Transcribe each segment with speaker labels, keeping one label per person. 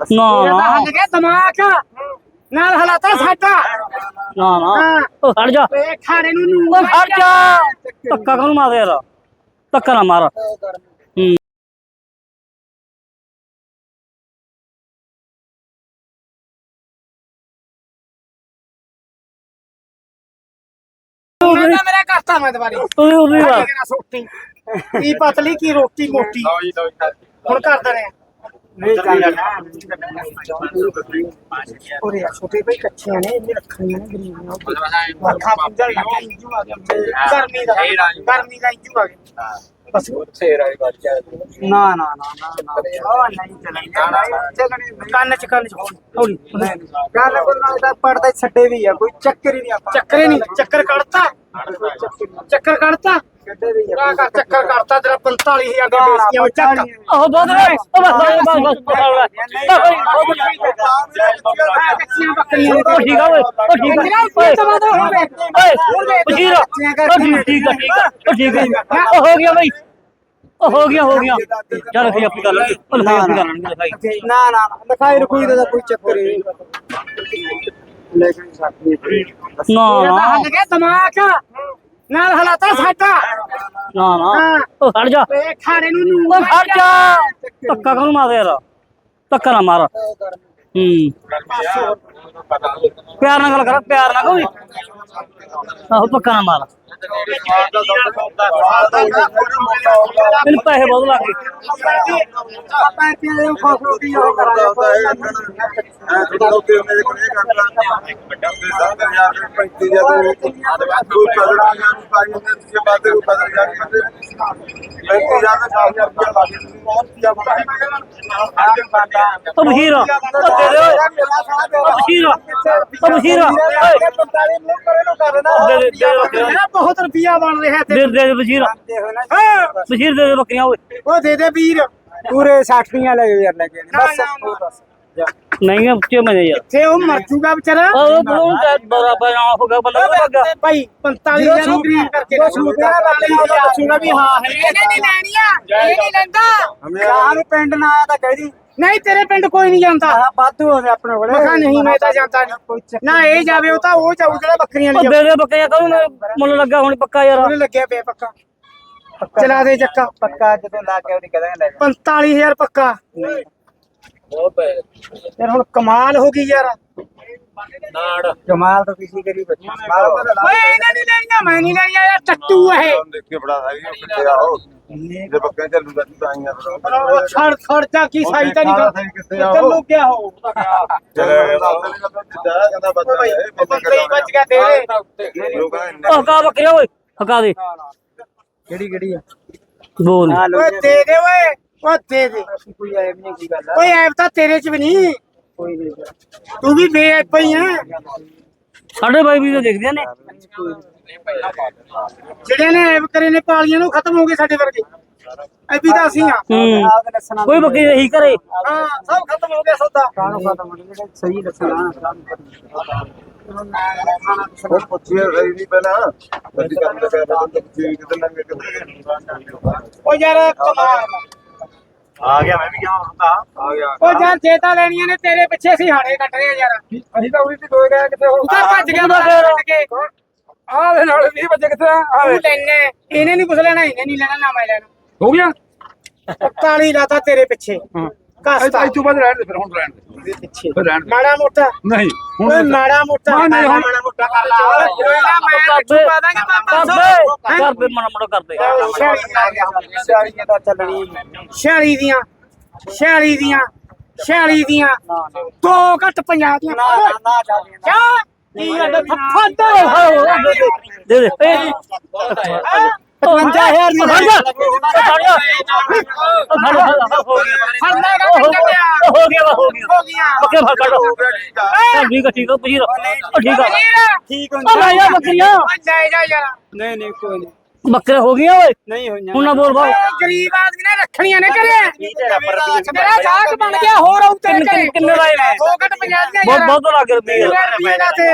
Speaker 1: ਨਾ ਨਾ।
Speaker 2: ਹੱਲ ਗਿਆ ਦਿਮਾਗ। ਨਾਲ ਹਲਾਤਾ ਸਾਡਾ।
Speaker 1: ਨਾ ਨਾ। ਉਹ ਖੜ ਜਾ।
Speaker 2: ਏ ਖਾੜੇ ਨੂੰ ਨੂੰ
Speaker 1: ਉਹ ਖੜ ਜਾ। ਧੱਕਾ ਕਾਹਨੂੰ ਮਾਰਦਾ ਯਾਰ? ਧੱਕਾ ਨਾ ਮਾਰ।
Speaker 2: ਮੇਰਾ ਕਰਤਾ ਮੈਂ ਦੁਬਾਰੇ।
Speaker 1: ਉਰੀ ਵਾ
Speaker 2: ਮੇਰਾ ਸੋਟੀ। ਕੀ ਪਤਲੀ ਕੀ ਰੋਟੀ ਮੋਟੀ। ਹੁਣ ਕਰ ਦਣੇ ਨਹੀਂ ਉਹਦੇ ਛੋਟੇ ਭਾਈ ਕੱਚੀਆਂ ਨੇ ਇਹ ਰੱਖਣੀਆਂ ਨੇ ਗਰੀਬੀਆਂ ਵਰਖਾ ਪੁੰਜਲ ਗਰਮੀ ਦਾ ਗਰਮੀ ਦਾ ਇੰਜੂ ਆ ਗਿਆ। ਬਸ ਨਾ ਨਾ ਨਾ ਨਾ ਨਾ। ਨਹੀਂ ਚੱਲਣੀ। ਕੰਨ ਚ ਕੰਨ ਚ। ਹੌਲੀ
Speaker 3: ਗੱਲ ਕੋਲ ਨਾਲ ਪੜਦਾ ਛੱਡੇ ਵੀ ਆ। ਕੋਈ ਚੱਕਰ ਹੀ ਨਹੀਂ ਆਪਾਂ।
Speaker 2: ਚੱਕਰੇ ਨਹੀਂ। ਚੱਕਰ ਕੱਢਤਾ। ਚੱਕਰ ਕੱਢਤਾ। ਆ ਕਰ ਚੱਕਰ ਕੱਢਤਾ ਤੇਰਾ 45000 ਦੀ ਬੇਇੱਜ਼ਤੀਆਂ ਵਿੱਚ ਚੱਕ।
Speaker 1: ਉਹ ਰੇ ਉਹ ਬਸ ਬਸ ਬਸ
Speaker 2: ਕੱਚੀਆਂ ਬੱਕਰੀਆਂ ਨੇ
Speaker 1: ਉਹ ਠੀਕ ਆ ਓਏ ਉਹ ਠੀਕ ਆ। ਓਏ ਓਏ ਬਸ਼ੀਰ ਉਹ ਠੀਕ ਆ ਠੀਕ ਆ ਉਹ ਠੀਕ ਆ। ਉਹ ਹੋ ਗਿਆ ਬਈ। ਉਹ ਹੋ ਗਿਆ ਹੋ ਗਿਆ। ਚੱਲ ਖਈ ਆਪੀ ਕਰ। ਲਾਂਗੇ ਉਹ ਲਿਖਾਈ ਆਪੀ ਕਰ ਲਾਂਗੇ ਲਿਖਾਈ
Speaker 3: ਨਾ ਨਾ ਨਾ, ਲਿਖਾਈ ਰਖੂਈ ਦਾ ਤਾਂ ਕੋਈ ਚੱਕਰ ਨਹੀਂ। ਲੇਕਿਨ ਸਾਡੀ
Speaker 1: ਨਾ।
Speaker 2: ਇਹਦਾ
Speaker 1: ਨਾ
Speaker 2: ਹੱਲ ਗਿਆ ਦਿਮਾਗ। ਨਾਲ ਹਲਾਤਾ ਸਾਡਾ।
Speaker 1: ਨਾ ਨਾ।
Speaker 2: ਹਾਂ।
Speaker 1: ਉਹ ਖੜ ਜਾ।
Speaker 2: ਏ ਖਾੜੇ ਨੂੰ ਨੂੰ
Speaker 1: ਉਹ ਖੜ ਜਾ। ਧੱਕਾ ਕਾਹਨੂੰ ਮਾਰਦਾ ਯਾਰ? ਧੱਕਾ ਨਾ ਮਾਰ। ਹੂੰ। ਪਿਆਰ ਨਾਲ ਗੱਲ ਕਰ ਪਿਆਰ ਨਾਲ ਕੋਈ। ਆਹੋ ਧੱਕਾ ਨਾ ਮਾਰ। ਮੈਨੂੰ ਪੈਸੇ ਬਹੁਤ ਲੱਗ ਗਏ।
Speaker 3: ਆਪਾਂ ਇੱਥੇ ਆਏ ਖੁਸ਼ ਹੋ ਕੇ ਉਹ ਕਰਾਂਗੇ
Speaker 1: ਉਹ ਬਸ਼ੀਰ ਉਹ ਦੇ ਦੇ ਓਏ। ਉਹ ਬਸ਼ੀਰ ਉਹ ਬਸ਼ੀਰ ਓਏ ਦੇ ਦੇ ਦੇ ਦੇ। ਬੱਕਰੀਆਂ
Speaker 2: ਮੇਰਾ ਬਹੁਤ ਰੁਪਿਆ ਬਣ ਰਿਹਾ ਤੇ
Speaker 1: ਦੇ ਦੇ ਦੇ
Speaker 2: ਹਾਂ।
Speaker 1: ਬਸ਼ੀਰ ਦੇ ਦੇ ਬੱਕਰੀਆਂ ਓਏ।
Speaker 2: ਉਹ ਦੇ ਦੇ ਵੀਰ।
Speaker 3: ਪੂਰੇ 60 ਦੀਆਂ ਲੈ ਜਾਓ ਯਾਰ ਲੈ ਕੇ।
Speaker 2: ਨਾ,
Speaker 3: ਬਸ
Speaker 2: ਨਾ, ਨਾ।
Speaker 3: ਉਹ ਬਸ। ਜਾ।
Speaker 1: ਨਹੀਂ ਹੈ ਬੱਚੇ ਮਜੇ ਯਾਰ?
Speaker 2: ਤੇ ਉਹ ਮਰ ਜੂਗਾ ਵਿਚਾਰਾ।
Speaker 1: ਉਹ ਉਹ ਤਾਂ ਬਰਾਬਰ ਨਾ ਹੋ ਗਿਆ ਬੰਦਾ ਲੱਗ ਗਿਆ
Speaker 2: ਭਾਈ 45000 ਨੂੰ ਗਰੀਬ ਕਰਕੇ
Speaker 3: ਹੈ ਨਾ ਬਾਕੀ ਉਹ
Speaker 2: ਪੁੱਛੂਗਾ ਵੀ ਹਾਂ ਹੈ ਇਹਨੇ ਨਹੀਂ ਲੈਣੀਆਂ ਇਹ ਨਹੀਂ ਲੈਂਦਾ।
Speaker 3: ਨੂੰ ਪਿੰਡ ਨਾ ਆਇਆ ਤਾਂ ਕਹਿ ਦੀ।
Speaker 2: ਨਹੀਂ ਤੇਰੇ ਪਿੰਡ ਕੋਈ ਨਹੀਂ ਜਾਂਦਾ।
Speaker 3: ਆਹ ਵਾਧੂ ਹੋ ਗਿਆ ਆਪਣੇ ਕੋਲੇ।
Speaker 2: ਮੈਂ ਕਿਹਾ ਨਹੀਂ ਮੈਂ ਤਾਂ ਜਾਂਦਾ
Speaker 3: ਕੋਈ
Speaker 2: ਨਹੀਂ ਨਾ ਇਹ ਜਾਵੇ ਉਹ ਤਾਂ ਉਹ ਜਾਊ ਜਿਹੜਾ ਬੱਕਰੀਆਂ ਲਈ
Speaker 1: ਦੇ ਦੇ ਬੱਕਰੀਆਂ ਕਹੂੰ ਮੁੱਲ ਲੱਗਾ ਹੁਣ ਪੱਕਾ ਯਾਰ।
Speaker 2: ਉਹਨੇ ਲੱਗਿਆ ਪਿਆ ਪੱਕਾ। ਚਲਾ ਦੇ ਚੱਕਾ।
Speaker 3: ਪੱਕਾ ਜਦੋਂ ਲਾ ਕੇ ਉਹਦੀ ਕਦਾਂ ਲੈ ਜਾ।
Speaker 2: 45000 ਪੱਕਾ। ਯਾਰ ਹੁਣ ਕਮਾਲ ਹੋ ਗਈ ਯਾਰ।
Speaker 3: ਕਮਾਲ ਤਾਂ ਕਿਸੇ ਕਰੀ ਬੱਚਾ। ਮਾਲ
Speaker 2: ਓਏ ਇਹਨਾਂ ਨਹੀਂ ਲੈਣੀਆਂ ਮੈਂ ਨਹੀਂ ਲੈਣੀਆਂ ਯਾਰ ਟੱਟੂ ਇਹ
Speaker 4: ਦੇਖੇ ਬੜਾ ਸਾਈ ਕਿੱਥੇ ਆਓ ਜੇ ਬੱਕਾਂ ਚੱਲੂਗਾ ਤੂੰ ਤਾਂ ਆਈਆਂ ਫਿਰ।
Speaker 2: ਉਹ ਛੜ ਛੜ ਜਾ ਕੀ ਸਾਈ ਤਾਂ
Speaker 4: ਸਾਰਾ
Speaker 2: ਨਹੀਂ
Speaker 4: ਸਾਈ ਕਿੱਥੇ ਆਓ
Speaker 2: ਚੱਲੂ ਗਿਆ ਹੋ?
Speaker 4: ਚਲੇ ਕਹਿੰਦਾ ਬੱਚਾ
Speaker 2: ਭਾਈ ਬੰਦੇ ਹੀ ਬਚ ਗਿਆ ਤੇਰੇ।
Speaker 4: ਲੋਕਾਂ
Speaker 1: ਉਹ
Speaker 3: ਹਾਂ ਕੋਈ ਨਹੀਂ
Speaker 2: ਤਾਂ ਵੀ ਬੇਅਬ ਪਈ ਹੈ
Speaker 1: ਸਾਡੇ ਬਾਈ ਵੀ ਤਾਂ ਦੇਖਦੇ ਨੇ।
Speaker 2: ਜਿਹੜੇ ਨੇ ਐਬ ਕਰੇ ਨੇ ਪਾਲੀਆਂ ਨੂੰ ਖਤਮ ਹੋ ਗਏ ਸਾਡੇ ਵਰਗੇ। ਐਬੀ ਤਾਂ ਅਸੀਂ ਆ।
Speaker 1: ਹੂੰ। ਕੋਈ ਬੱਕਰੀ ਰਹੀ ਕਰੇ
Speaker 2: ਹਾਂ ਸਭ ਖਤਮ ਹੋ ਗਿਆ ਸੌਦਾ।
Speaker 3: ਕਾਹਨੂੰ ਖਤਮ ਹੋਣੀ ਜਿਹੜੇ ਸਹੀ ਦੱਸਣਾ
Speaker 4: ਉਹ ਪੁੱਛਿਆ ਸਹੀ ਨਹੀਂ ਪਹਿਲਾਂ। ਅੱਧੀ ਕੰਮ ਰਿਹਾ ਤਾਂ ਪੁੱਛੀ ਕਿਤੇ ਨਾ ਕਿਤੇ
Speaker 2: ਓ ਯਾਰ ਕਮਾਲ।
Speaker 4: ਆ ਗਿਆ ਮੈਂ ਵੀ ਗਿਆ ਹੁੰਦਾ ਆ ਗਿਆ।
Speaker 2: ਓ ਯਾਰ ਜੇ ਤਾਂ ਲੈਣੀਆਂ ਨੇ ਤੇਰੇ ਪਿੱਛੇ ਅਸੀਂ ਹਾੜੇ ਕੱਟ ਰਹੇ ਆ ਯਾਰ।
Speaker 3: ਅਸੀਂ ਤਾਂ ਉਹਦੀ ਤੇ ਦੋਏ ਗਏ ਕਿਤੇ ਹੋਰ
Speaker 2: ਉਧਰ ਭੱਜ ਗਿਆ ਤਾਂ ਕੱਟ ਕੇ
Speaker 3: ਆਹ ਦੇ ਨਾਲ 20 ਵਜੇ ਕਿੱਥੇ ਆ?
Speaker 2: ਤੂੰ ਲੈਣੇ ਇਹਨੇ ਨਹੀਂ ਕੁਛ ਲੈਣਾ ਇਹਨੇ ਨਹੀਂ ਲੈਣਾ ਨਾ ਮੈਂ ਲੈਣਾ।
Speaker 3: ਹੋ ਗਿਆ?
Speaker 2: 41 ਲਾਤਾ ਤੇਰੇ ਪਿੱਛੇ। ਕਸਤਾ
Speaker 3: ਤੂੰ ਬਾਅਦ ਰਹਿਣ ਦੇ ਫਿਰ ਹੁਣ ਰਹਿਣ ਦੇ
Speaker 2: ਪਿੱਛੇ
Speaker 3: ਫਿਰ ਰਹਿਣ ਦੇ
Speaker 2: ਮਾੜਾ ਮੋਟਾ
Speaker 3: ਨਹੀਂ
Speaker 2: ਓਏ ਮਾੜਾ ਮੋਟਾ
Speaker 3: ਹਾਂ, ਨਹੀਂ, ਹੁਣ-
Speaker 2: ਮਾੜਾ ਮੋਟਾ ਕਰ ਲਾ ਕੋਈ ਨਾ ਮੈਂ ਮਿੱਠੂ ਪਾ ਦਾਂਗੇ
Speaker 1: ਕਰਦੇ ਕਰਦੇ ਮਨ ਮਨ ਕਰਦੇ
Speaker 3: ਸਿਆਰੀਆਂ ਤਾਂ ਚੱਲਣੀ
Speaker 2: 46 ਦੀਆਂ 46 ਦੀਆਂ 46 ਦੀਆਂ ਦੋ ਘੱਟ 50 ਦੀਆਂ
Speaker 3: ਨਾ ਨਾ ਨਾ
Speaker 2: ਕਿਆ ਕੀ ਗੱਲ ਫੱਫੜ
Speaker 1: ਦੇ ਦੇ ਦੇ
Speaker 2: 55000 ਦੀ
Speaker 1: ਹੋ ਗਿਆ ਹੋ
Speaker 2: ਗਿਆ
Speaker 1: ਹੋ ਗਿਆ। ਫੜ ਕੱਢ ਠੀਕ ਆ। ਠੀਕ ਆ ਉਹ ਠੀਕ ਆ।
Speaker 2: ਵਜ਼ੀਰ,
Speaker 3: ਠੀਕ
Speaker 1: ਉਹ ਲੈ ਜਾ ਬੱਕਰੀਆਂ
Speaker 2: ਓ ਲੈ ਜਾ ਯਾਰ
Speaker 3: ਨਹੀਂ ਨਹੀਂ ਕੋਈ ਨਹੀਂ।
Speaker 1: ਬੱਕਰੇ ਹੋ ਗਈਆਂ ਓਏ?
Speaker 3: ਨਹੀਂ ਹੋਈਆਂ।
Speaker 1: ਹੁਣ ਨਾ ਬੋਲ ਬਾਓ
Speaker 2: ਗਰੀਬ ਆਦਮੀ ਨੇ ਰੱਖਣੀਆਂ ਨੇ ਘਰੇ। ਮੇਰਾ ਗਾਹਕ ਬਣ ਗਿਆ ਹੋਰ ਆਉ ਤੇਰੇ ਘਰੇ।
Speaker 1: ਕਿੰਨੇ- ਕਿੰਨੇ ਲਾਏ ਨੇ?
Speaker 2: ਦੋ ਘੱਟ ਪੰਜਾਹ ਦੀਆਂ
Speaker 1: ਬਹੁਤ ਬਹੁਤ ਲੱਗ
Speaker 2: ਦਾ ਤੇ।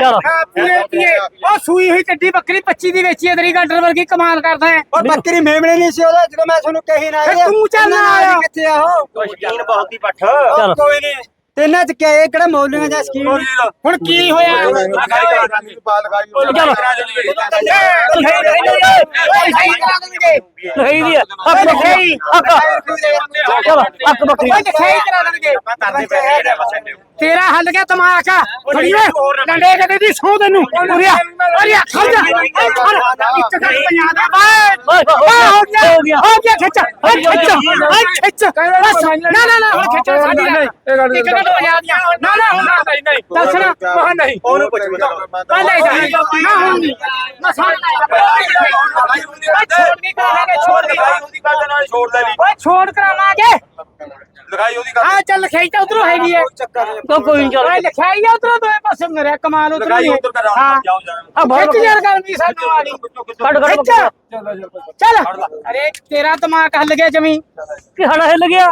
Speaker 1: ਚਲ।
Speaker 2: ਹਾਂ ਪੀਏ ਉਹ ਸੂਈ ਹੋਈ ਚੱਡੀ ਬੱਕਰੀ 25 ਦੀ ਵੇਚੀ ਹੈ ਤੇਰੀ ਗਾਡਰ ਵਰਗੀ ਕਮਾਲ ਕਰਦਾ ਹੈ।
Speaker 3: ਉਹ ਬੱਕਰੀ ਮੇਮਣੇ ਨਹੀਂ ਸੀ ਉਹਦਾ ਜਦੋਂ ਮੈਂ ਤੁਹਾਨੂੰ ਕਹੀ ਨਾ
Speaker 2: ਤੂੰ ਚੱਲ ਆਇਆ।
Speaker 3: ਕਿੱਥੇ ਆ ਉਹ?
Speaker 4: ਸ਼ਕੀਨ ਬਹੁਤ ਹੀ ਪੱਠ।
Speaker 1: ਚਲ।
Speaker 3: ਕੋਈ ਨਹੀਂ। ਤੇ ਇਹਨਾਂ ਚ ਕਿਹਾ ਇਹ ਕਿਹੜਾ ਮੌਲੀਆਂ ਜਾਂ ਸਕੀਮ?
Speaker 2: ਹੁਣ ਕੀ ਹੋਇਆ?
Speaker 1: ਚਲ।
Speaker 2: ਸਹੀ
Speaker 1: ਦੀ ਅੱਕ ਬੱਕਰੀ ਅੱਕ ਚਲ ਅੱਕ ਬੱਕਰੀ
Speaker 2: ਓਏ ਸਹੀ ਕਰਾ ਦੇਣਗੇ ਤੇਰਾ ਹੱਲ ਗਿਆ ਦਿਮਾਗ ਆ ਫੜੀ ਓਏ ਡੰਡੇ ਕਦੇ ਦੀ ਸੌ ਤੈਨੂੰ ਉਰਿਆ ਉਰਿਆ ਖੜ ਜਾ ਖੜ ਇੱਕ ਖੜ ਪੰਜਾਹ ਦਾ ਬਾਏ ਹੋ ਗਿਆ ਹੋ ਗਿਆ ਹੋ ਗਿਆ ਖਿੱਚ ਖਿੱਚ ਖਿੱਚ ਬਸ ਨਾ ਨਾ ਨਾ ਹੁਣ ਖਿੱਚ ਸਾਡੀ ਗੱਲ ਇੱਕ ਘੰਟ ਪੰਜਾਹ ਦੀਆਂ ਨਾ ਨਾ ਹੁਣ ਨਹੀਂ ਨਹੀਂ ਦੱਸ ਨਾ ਮਹਾ ਨਹੀਂ
Speaker 4: ਉਹਨੂੰ ਪੁੱਛ
Speaker 2: ਲੈ ਜਾ ਨਾ ਹੁਣ ਨਹੀਂ ਮਸਾ ਛੋੜ ਕੇ ਕਰਾਂਗੇ ਛੋੜ ਕੇ
Speaker 4: ਛੋੜ ਲੈ ਲਈ।
Speaker 2: ਓਏ ਛੋੜ ਕਰਾਵਾਂਗੇ
Speaker 4: ਲਿਖਾਈ ਉਹਦੀ
Speaker 2: ਹਾਂ ਚੱਲ ਲਿਖਾਈ ਤਾਂ ਉਧਰੋਂ ਹੈਗੀ ਹੈ
Speaker 1: ਤਾਂ ਕੋਈ ਨਹੀਂ ਚੱਲ।
Speaker 2: ਓਏ ਲਿਖਾਈ ਆ ਉਧਰੋਂ ਦੋਵੇਂ ਪਾਸੇ ਮੇਰੇ ਕਮਾਲ ਉਧਰੋਂ ਹੀ। ਹਾਂ
Speaker 1: ਆ ਬਹੁਤ
Speaker 2: ਯਾਰ ਗਰਮੀ ਸਾਨੂੰ ਆ ਗਈ
Speaker 1: ਕੱਢ ਕੱਢ
Speaker 2: ਖਿੱਚ। ਚੱਲ। ਅਰੇ ਤੇਰਾ ਦਿਮਾਗ ਹੱਲ ਗਿਆ ਜਮੀ।
Speaker 1: ਕਿ ਹੜਾ ਹਿੱਲ ਗਿਆ?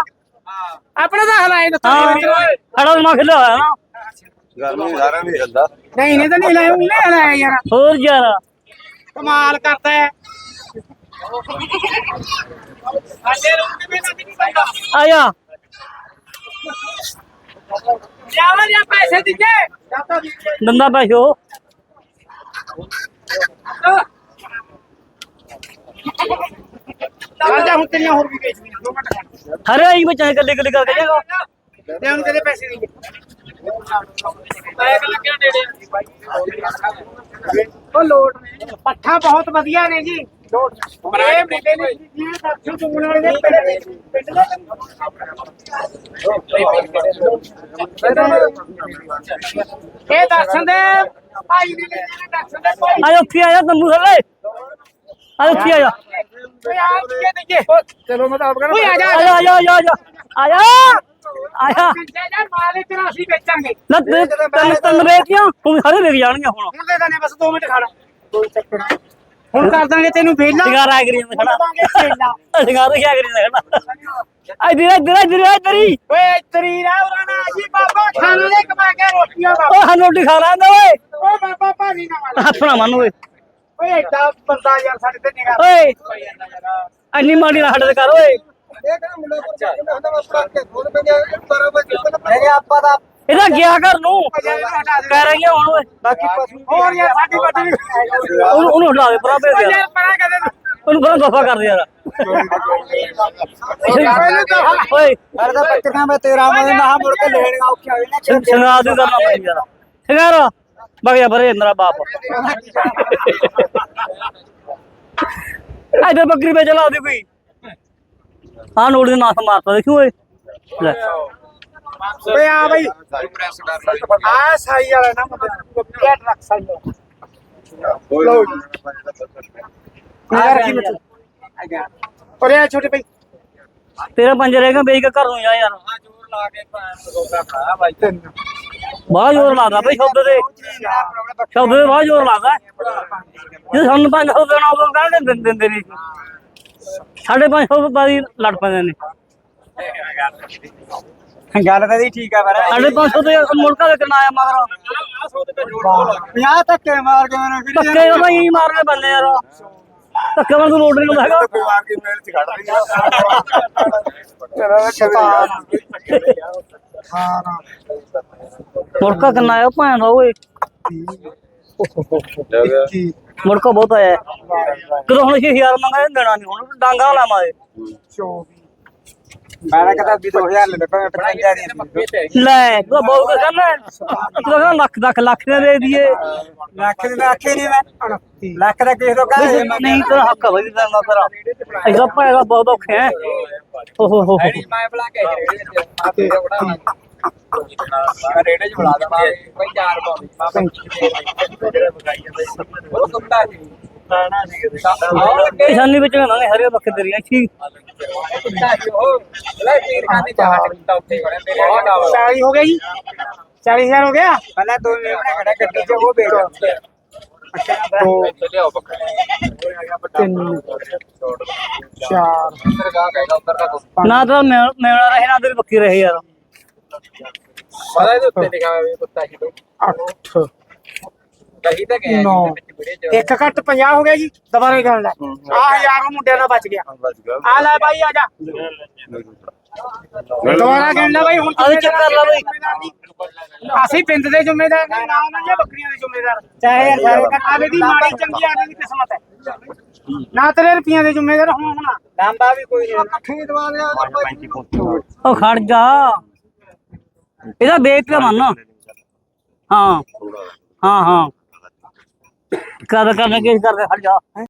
Speaker 2: ਆਪਣੇ ਦਾ ਹਲਾਏ ਦਿੱਤਾ
Speaker 1: ਹੜਾ ਦਿਮਾਗ ਹਿੱਲਿਆ ਹੋਇਆ ਨਾ।
Speaker 4: ਗਰਮੀ ਸਾਰਿਆਂ ਦੀ ਹਿਲਦਾ।
Speaker 2: ਨਹੀਂ ਨਹੀਂ ਤਾਂ ਨਹੀਂ ਹਲਾਇਆ ਉਹਨੇ ਹਲਾਇਆ ਯਾਰ।
Speaker 1: ਹੋਰ ਯਾਰ।
Speaker 2: ਕਮਾਲ ਕਰਦਾ ਹੈ ਸਾਡੇ ਰੂਮ ਦੇ ਵਿੱਚ ਨਹੀਂ ਪੈਂਦਾ
Speaker 1: ਆ ਜਾ
Speaker 2: ਜਾਵਾ ਜਾਂ ਪੈਸੇ ਦਿੱਤੇ ਜਾਤਾ ਦਿੱਤੇ
Speaker 1: ਦੰਦਾ ਪੈਸੋ
Speaker 2: ਚੱਲ ਜਾ ਹੁਣ ਤੇਰੀਆਂ ਹੋਰ
Speaker 1: ਹਰੇ
Speaker 2: ਤੇ ਇਹ ਦਰਸ਼ਨ ਚੁੰਗਣ ਵਾਲੇ ਨੇ ਪਿੰਡ ਪਿੰਡ ਦੇ ਇਹ ਦਰਸ਼ਨ ਦੇ ਭਾਈ ਨੇ ਨੇ ਦਰਸ਼ਨ ਦੇ ਭਾਈ
Speaker 1: ਆ ਜਾ ਉੱਥੇ ਆ ਜਾ ਤੰਬੂ ਥੱਲੇ? ਆ ਜਾ ਉੱਥੇ ਆ ਜਾ
Speaker 2: ਓਏ ਆ ਕੇ ਦੇਖੇ ਚਲੋ ਮੈਂ ਤਾਂ ਆਪ ਓਏ ਆ ਜਾ
Speaker 1: ਆ ਜਾ ਆ ਜਾ ਆ ਜਾ ਆ ਜਾ। ਆ ਜਾ
Speaker 2: ਜਾ ਮਾਲੇ ਤੇਰਾ ਅਸੀਂ ਵੇਚਾਂਗੇ
Speaker 1: ਨਾ ਤੇ ਤਿੰਨ ਤਿੰਨ ਵੇਚੀਆਂ ਹੁਣ ਸਾਰੇ ਵਿਕ ਜਾਣਗੀਆਂ ਹੁਣ।
Speaker 2: ਹੁਣ ਦੇ ਦਾਨੇ ਬਸ 2 ਮਿੰਟ ਖੜਾ। ਕੋਈ ਚੱਕਰ ਨਹੀਂ। ਹੁਣ ਕਰ ਦਾਂਗੇ ਤੈਨੂੰ ਵੇਲਾ।
Speaker 1: ਸ਼ਿੰਗਾਰ ਆ ਕਰੀ ਜਾਂਦਾ ਖੜਾ। ਸ਼ਿੰਗਾਰ ਕੀ ਕਰੀ ਜਾਂਦਾ ਖੜਾ। ਇਧਰ ਇਧਰ ਇਧਰ ਇਧਰ ਹੀ।
Speaker 2: ਓਏ ਤੇਰੀ ਰਾ ਉਰਾਣਾ ਜੀ ਬਾਬਾ ਖਾਣੇ ਦੇ ਕਮਾ ਕੇ ਰੋਟੀਆਂ ਬਾਬਾ
Speaker 1: ਸਾਨੂੰ ਰੋਟੀ ਖਾ ਲੈਂਦਾ ਓਏ।
Speaker 2: ਓਏ ਬਾਬਾ ਭਾਜੀ ਨਾ ਮਾਰ।
Speaker 1: ਹੱਥ ਨਾ ਮੰਨ ਓਏ।
Speaker 2: ਓਏ ਐਡਾ ਬੰਦਾ ਯਾਰ ਸਾਡੇ ਤੇ ਨਿਗਾਹ
Speaker 1: ਓਏ। ਇੰਨੀ ਮਾੜੀ ਨਾ ਸਾਡੇ ਤੇ ਕਰ ਓਏ।
Speaker 3: ਇਹ ਕਿਹੜਾ ਮੁੰਡਾ ਪੁੱਛਿਆ? ਕਿ ਮੈਂ ਹੰਦਾ ਵਸਰਾ ਕੇ ਫੋਨ ਪੇ ਗਿਆ। ਤਾਰਾ ਵਜੇ ਮੇਰੇ ਆਪਾ ਦਾ
Speaker 1: ਇਹਦਾ ਗਿਆ ਕਰ ਨੂੰ? ਕਹਿ ਰਹੀ ਹੁਣ ਓਏ।
Speaker 3: ਬਾਕੀ ਪਸ਼ੂ
Speaker 2: ਹੋਰ ਯਾਰ ਸਾਡੀ ਬੱਟੀ
Speaker 1: ਉਹਨੂੰ ਉਹਨੂੰ ਹਟਾ ਦੇ ਪਰਾਂ ਭੇਜ ਦੇ
Speaker 2: ਯਾਰ। ਪਰਾਂ ਕਦੇ
Speaker 1: ਉਹਨੂੰ ਪਰਾਂ ਦਫਾ ਕਰ ਦੇ ਯਾਰ। ਓਏ।
Speaker 3: ਹਰ ਦਾ ਬੱਕਰੀਆਂ ਮੈਂ ਤੇਰਾ ਮੈਂ ਨਾ ਮੁੜ ਕੇ ਲੈਣਗਾ ਔਖਾ ਹੋਈ ਨਾ
Speaker 1: ਸ਼ਿੰਗਾਰ ਦੀ ਕਰਨਾ ਪੈਂਦੀ ਯਾਰ। ਸ਼ਿੰਗਾਰ ਬਗ ਜਾ ਬਰੇ ਮੇਰਾ ਬਾਪ ਇਧਰ ਬੱਕਰੀ ਵੇਚ ਲਾ ਉਹਦੀ ਕੋਈ। ਹਾਂ ਨੋੜ ਦੇ ਨਾਸ ਮਾਰਤਾ ਦੇਖੀ ਓਏ। ਲੈ।
Speaker 2: ਓਏ ਆ ਬਈ। ਆ ਸਾਈ ਵਾਲਾ ਨਾ ਮੁੰਡੇ ਪਲੇਟ ਰੱਖ ਸਾਈ ਵਾਲਾ ਯਾਰ ਕੀ ਮਤਲਬ? ਓਰੇ ਆ ਛੋਟੇ ਭਾਈ।
Speaker 1: ਤੇਰਾ ਪੰਜ ਰਹੇਗਾ ਕੇ ਘਰ ਨੂੰ ਜਾ ਯਾਰ।
Speaker 2: ਜ਼ੋਰ ਲਾ ਕੇ ਭਾਂ
Speaker 1: ਬਾਹਲਾ ਜ਼ੋਰ ਲਾਦਾ ਬਈ ਸ਼ਬਦ ਦੇ। ਸ਼ਬਦ ਦੇ ਬਾਹਲਾ ਜ਼ੋਰ ਲਾਦਾ ਜੇ ਸਾਨੂੰ 500 ਦੇਣਾ ਉਦੋਂ ਕਹਿੰਦੇ ਦਿੰਦੇ ਦਿੰਦੇ ਨਹੀਂ। ਸਾਢੇ ਪੰਜ ਸੌ ਬਾਦੀ ਲੜ ਪੈਂਦੇ ਨੇ।
Speaker 3: ਗੱਲ ਤਾਂ ਦੀ ਠੀਕ ਆ ਪਰ
Speaker 1: ਸਾਢੇ ਪੰਜ ਸੌ ਤੇ ਮੁਲਕਾ ਦੇ ਕਿੰਨਾ ਆਇਆ ਮਗਰ।
Speaker 3: 50 ਧੱਕੇ ਮਾਰ ਕੇ ਮੈਨੂੰ ਕਿਹੜੀ
Speaker 1: ਧੱਕੇ ਤਾਂ ਹੀ ਮਾਰਨੇ ਪੈਂਦੇ ਯਾਰ। ਧੱਕੇ ਵਾਂਗੂ ਲੋਡ ਨਹੀਂ ਹੁੰਦਾ ਹੈਗਾ।
Speaker 4: ਬਿਮਾਰ ਕੀ ਮੇਲ ਚ ਖੜ ਰਹੀ
Speaker 3: ਹਾਂ ਨਾ
Speaker 1: ਮੁਲਕਾ ਕਿੰਨਾ ਆਇਆ ਭਾਂ ਦਾ ਓਏ? ਮੁਲਕਾ ਬਹੁਤ ਆਇਆ। ਹੈ। ਕਦੋਂ ਹੁਣ 6000 ਮੰਗਾਏ ਦੇਣਾ ਨਹੀਂ ਹੁਣ ਡਾਂਗਾ ਲਾਵਾਂਗੇ
Speaker 3: 24 ਮੈਂ ਤਾਂ ਕਹਦਾ 2000 ਲੈ ਲੈ 50 ਦੀ
Speaker 1: ਲੈ ਤੂੰ ਤਾਂ ਬਹੁਤ ਕੁਝ ਕਰਨਾ ਹੈ। ਤੂੰ ਤਾਂ ਕਹਿੰਦਾ ਲੱਖ ਲੱਖ ਲੱਖ ਦੇ ਦੇ ਦਈਏ
Speaker 3: ਲੱਖ ਦੀ ਤਾਂ ਆਖੇ ਨਹੀਂ ਮੈਂ ਲੱਖ ਦਾ ਕਿਸੇ ਤੋਂ ਕਹਦੇ
Speaker 1: ਨਹੀਂ ਤੇਰਾ ਹੱਕ ਹੈ ਬਈ ਤੇਰਾ ਤੇਰਾ ਐਸਾ ਭਾਏਗਾ ਬਹੁਤ ਔਖੇ ਹੈ ਓ ਹੋ ਹੋ ਹੋ
Speaker 3: ਮੈਂ ਬੁਲਾ ਕੇ ਰੇੜੇ ਚ ਬੁਲਾ ਦਵਾਂ ਕੋਈ ਚਾਰ ਪਾਉਂਦੀ ਉਹ ਕੁੱਤਾ ਸੀ
Speaker 1: ਨਿਸ਼ਾਨੀ ਵਿੱਚ ਨਾ ਹਰੇ ਬੱਕੇ ਤੇਰੀਆਂ ਠੀਕ
Speaker 3: ਕੁੱਤਾ ਸੀ ਉਹ ਲੈ ਪੀਰ ਖਾਨੇ ਚਾਹਟ ਕੁੱਤਾ ਉੱਥੇ ਬੜੇ ਮੇਰੇ ਦਾ
Speaker 2: 40 ਹੋ ਗਿਆ ਜੀ। 40000 ਹੋ ਗਿਆ?
Speaker 3: ਪਹਿਲਾਂ ਦੋ ਮੇਵਣੇ ਖੜਾ ਗੱਡੀ ਚ ਉਹ ਵੇਚ
Speaker 2: ਦੋ। ਤਿੰਨ। ਚਾਰ।
Speaker 1: ਨਾ ਤਾਂ ਮੇਵਣਾ ਰਹੇ ਨਾ ਤੇਰੀ ਪੱਕੀ ਰਹੇ ਯਾਰ
Speaker 3: ਪਤਾ ਇਹਦੇ ਉੱਤੇ ਲਿਖਿਆ ਹੋਇਆ ਕੁੱਤਾ ਹੀ ਤੋਂ
Speaker 2: ਅੱਠ।
Speaker 3: ਕਹੀ ਤਾਂ ਗਿਆ
Speaker 2: ਨੌ। ਇੱਕ ਘੱਟ 50 ਹੋ ਗਿਆ ਜੀ ਦੁਬਾਰੇ ਗਣ ਲੈ ਆ ਹਜ਼ਾਰ ਉਹ ਮੁੰਡਿਆਂ ਦਾ ਬਚ ਗਿਆ। ਆ ਲੈ ਬਾਈ ਆ ਜਾ। ਦੁਬਾਰਾ ਗਿਣ ਲੈ ਬਾਈ ਹੁਣ
Speaker 1: ਆਹ ਚੱਕ ਕਰ ਲੈ ਬਾਈ।
Speaker 2: ਅਸੀਂ ਪਿੰਡ ਦੇ ਜ਼ਿੰਮੇਦਾਰ ਨੇ ਨਾ ਉਹਨਾਂ ਦੀਆਂ ਬੱਕਰੀਆਂ ਦੇ ਜ਼ਿੰਮੇਦਾਰ। ਚਾਹੇ ਯਾਰ ਸਾਰੇ ਕਟਾਲੇ ਦੀ ਮਾੜੀ ਚੰਗੀ ਆਦਮੀ ਦੀ ਕਿਸਮਤ ਹੈ। ਨਾ ਤੇਰੇ ਰੁਪਈਆਂ ਦੇ ਜ਼ਿੰਮੇਦਾਰ ਹੁਣ ਹੁਣ।
Speaker 3: ਲਾਂਬਾ ਵੀ ਕੋਈ ਨਹੀਂ।
Speaker 2: ਇਕੱਠੇ ਦਵਾ ਲਿਆ
Speaker 1: ਉਹ ਖੜ ਜਾ। ਇਹਦਾ ਵੇਚ ਕੇ ਮੰਨ। ਹਾਂ। ਹਾਂ ਹਾਂ। ਕਰ ਕਰ ਕੇ ਕਰ ਖੜ ਜਾ।